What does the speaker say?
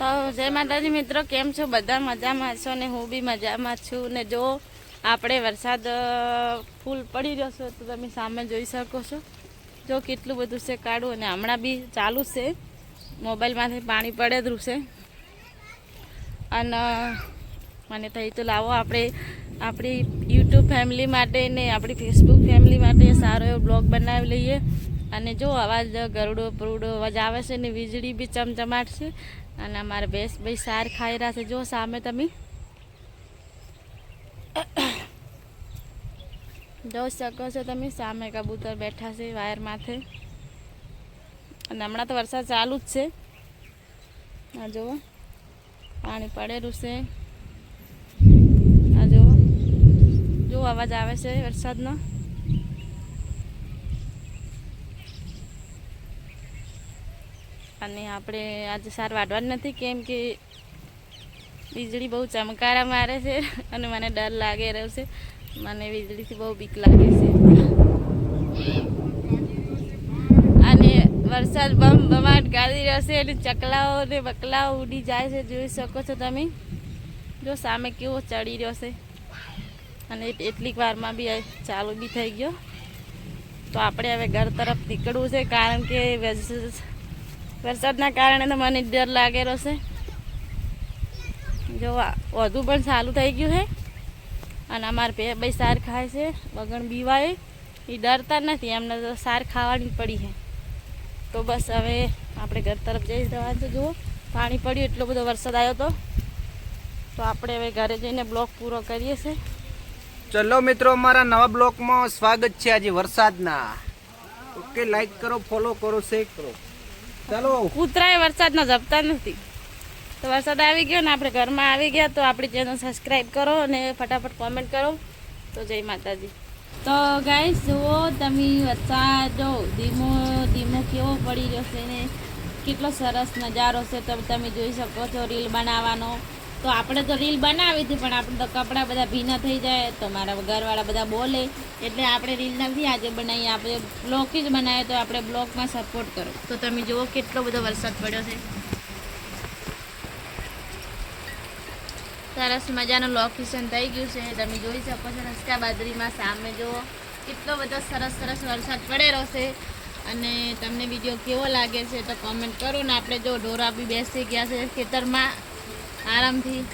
તો જય માતાજી મિત્રો, કેમ છો? બધા મજામાં છો ને હું બી મજામાં છું ને જો આપણે વરસાદ ફૂલ પડી રહ્યો છે તો તમે સામે જોઈ શકો છો. જો કેટલું બધું છે કાઢું અને હમણાં બી ચાલુ છે. મોબાઈલમાંથી પાણી પડે જ છે અને મને થઈ તો લાવો આપણે, આપણી યુટ્યુબ ફેમિલી માટે ને આપણી ફેસબુક ફેમિલી માટે સારો એવો બ્લોગ બનાવી લઈએ. અને જો અવાજ ગરુડો પરુડો અવાજ આવે છે ને વીજળી બી ચમચમાટ છે. અને અમારા ભેંસ ભાઈ સાર ખાઈ રહ્યા છે. જો સામે તમે. જોઈ શકો છો તમે. સામે કબૂતર બેઠા છે વાયર માથે. અને હમણાં તો વરસાદ ચાલુ જ છે. આ જુઓ. પાણી પડેલું છે. આ જુઓ. જો અવાજ આવે છે વરસાદનો. અને આપણે આજે સાર વાઢવાની નથી, કેમ કે વીજળી બહુ ચમકારા મારે છે અને મને ડર લાગે રહ્યો છે. મને વીજળીથી બહુ બીક લાગે છે. અને વરસાદ બમ બમાટ ગાળી રહ્યો છે એટલે ચકલાઓ ને બકલાઓ ઉડી જાય છે, જોઈ શકો છો તમે. જો સામે કેવો ચડી રહ્યો છે. અને એટલીક વારમાં બી ચાલુ બી થઈ ગયો. તો આપણે હવે ઘર તરફ નીકળવું છે, કારણ કે વરસાદના કારણે તો મને ડર લાગેલો છે. જો વધુ પણ સારું થઈ ગયું છે અને અમારે બે ભાઈ સાર ખાય છે, વગણ બીવાય. એ ડરતા નથી, એમને તો સાર ખાવાની પડી છે તો બસ હવે આપણે ઘર તરફ જઈ રહ્યા છે, જુઓ. પાણી પડ્યું, એટલો બધો વરસાદ આવ્યો તો. તો આપણે હવે ઘરે જઈને બ્લોક પૂરો કરીએ છીએ ચલો મિત્રો, અમારા નવા બ્લોકમાં સ્વાગત છે આજે વરસાદના. ઓકે, લાઈક કરો, ફોલો કરો, શેર કરો. ચાલો. કૂતરાએ વરસાદનો જપતા નથી. તો વરસાદ આવી ગયો ને આપણે ઘરમાં આવી ગયા તો આપણી ચેનલ સબસ્ક્રાઈબ કરો અને ફટાફટ કોમેન્ટ કરો. તો જય માતાજી. તો ગાઈસ જુઓ તમે વરસાદ જો ધીમો ધીમો કેવો પડી રહ્યો છે ને? કેટલો સરસ નજારો છે તો તમે જોઈ શકો છો રીલ બનાવવાનો. તો આપણે તો રીલ બનાવી હતી, પણ આપણે તો કપડાં બધા ભીના થઈ જાય, તો મારા ઘરવાળા બધા બોલે. એટલે આપણે રીલ નથી આજે બનાવીએ આપણે બ્લોગ જ બનાવીએ, તો આપણે બ્લોકમાં સપોર્ટ કરો. તો તમે જુઓ કેટલો બધો વરસાદ પડ્યો છે. સરસ મજાનું લોકેશન થઈ ગયું છે. તમે જોઈ શકો છો રસ્કા બાદરીમાં સામે જુઓ. કેટલો બધો સરસ સરસ વરસાદ પડેલો છે. અને તમને વીડિયો કેવો લાગે છે તો કોમેન્ટ કરો ને આપણે જો ઢોરા બી બેસી ગયા છે ખેતરમાં. આરામથી